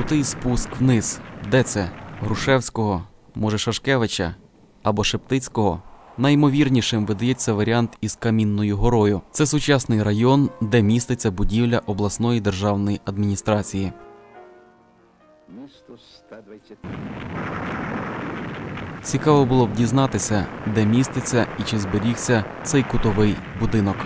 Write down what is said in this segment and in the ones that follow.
Крутий спуск вниз. Де це? Грушевського, може Шашкевича або Шептицького? Найімовірнішим видається варіант із Камінною горою. Це сучасний район, де міститься будівля обласної державної адміністрації. Місто 120 Цікаво було б дізнатися, де міститься і чи зберігся цей кутовий будинок.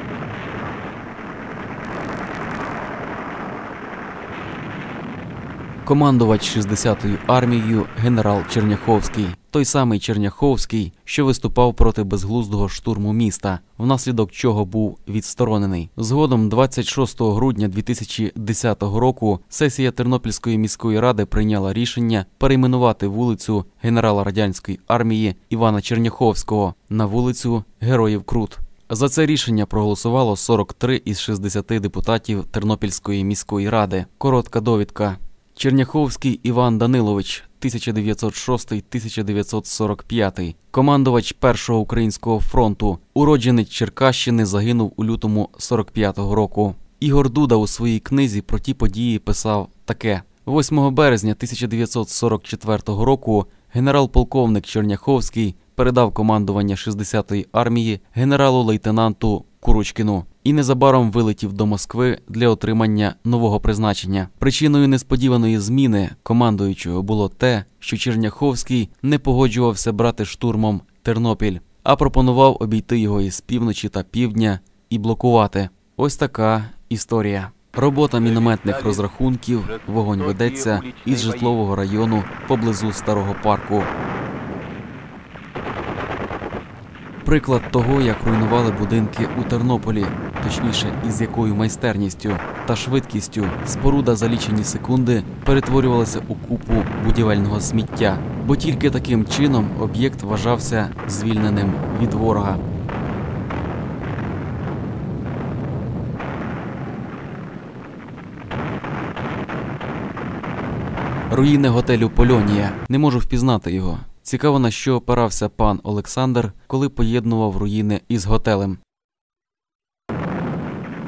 Командувач 60-ю армією генерал Черняховський, той самий Черняховський, що виступав проти безглуздого штурму міста, внаслідок чого був відсторонений. Згодом, 26 грудня 2010 року, сесія Тернопільської міської ради прийняла рішення перейменувати вулицю генерала радянської армії Івана Черняховського на вулицю Героїв Крут. За це рішення проголосувало 43 із 60 депутатів Тернопільської міської ради. Коротка довідка. Черняховський Іван Данилович, 1906-1945, командувач Першого українського фронту, уродженець Черкащини, загинув у лютому 45-го року. Ігор Дуда у своїй книзі про ті події писав таке: 8 березня 1944 року генерал-полковник Черняховський передав командування 60-ї армії генералу-лейтенанту Курочкіну і незабаром вилетів до Москви для отримання нового призначення. Причиною несподіваної зміни командуючого було те, що Черняховський не погоджувався брати штурмом Тернопіль, а пропонував обійти його із півночі та півдня і блокувати. Ось така історія. Робота мінометних розрахунків, вогонь ведеться із житлового району поблизу старого парку. Приклад того, як руйнували будинки у Тернополі, точніше, із якою майстерністю та швидкістю споруда за лічені секунди перетворювалася у купу будівельного сміття, бо тільки таким чином об'єкт вважався звільненим від ворога. Руїни готелю Польонія. Не можу впізнати його. Цікаво, на що опирався пан Олександр, коли поєднував руїни із готелем.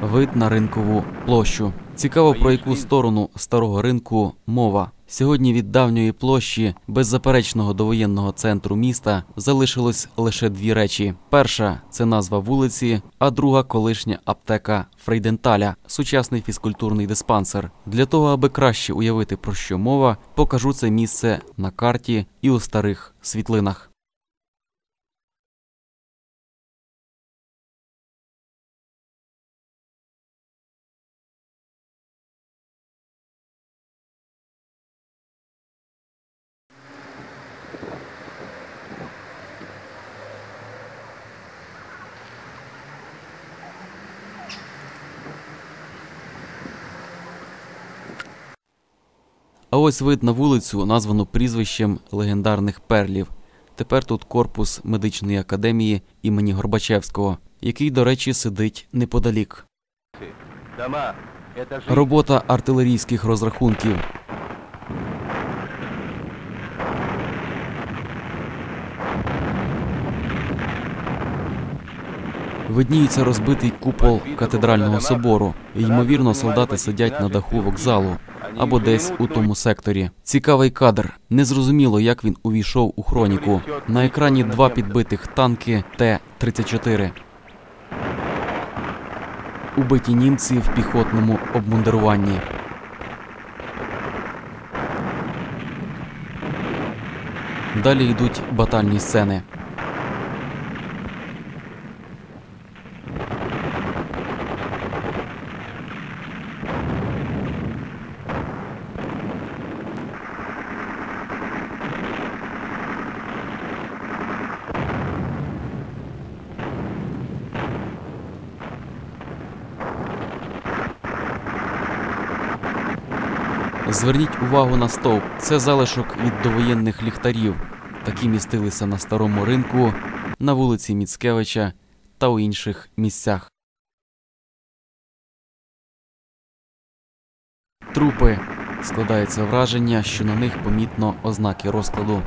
Вид на ринкову площу. Цікаво, про яку сторону старого ринку мова. Сьогодні від давньої площі, беззаперечного довоєнного центру міста, залишилось лише дві речі: перша це назва вулиці, а друга колишня аптека Фрейденталя, сучасний фізкультурний диспансер. Для того, аби краще уявити про що мова, покажу це місце на карті і у старих світлинах. А ось вид на вулицю, названу прізвищем легендарних перлів. Тепер тут корпус медичної академії імені Горбачевського, який, до речі, сидить неподалік. Робота артилерійських розрахунків. Видніється розбитий купол катедрального собору. Ймовірно, солдати сидять на даху вокзалу або десь у тому секторі. Цікавий кадр. Незрозуміло, як він увійшов у хроніку. На екрані два підбитих танки Т-34. Убиті німці в піхотному обмундируванні. Далі йдуть батальні сцени. Зверніть увагу на стовп. Це залишок від довоєнних ліхтарів. Такі містилися на старому ринку, на вулиці Міцкевича та у інших місцях. Трупи. Складається враження, що на них помітно ознаки розкладу.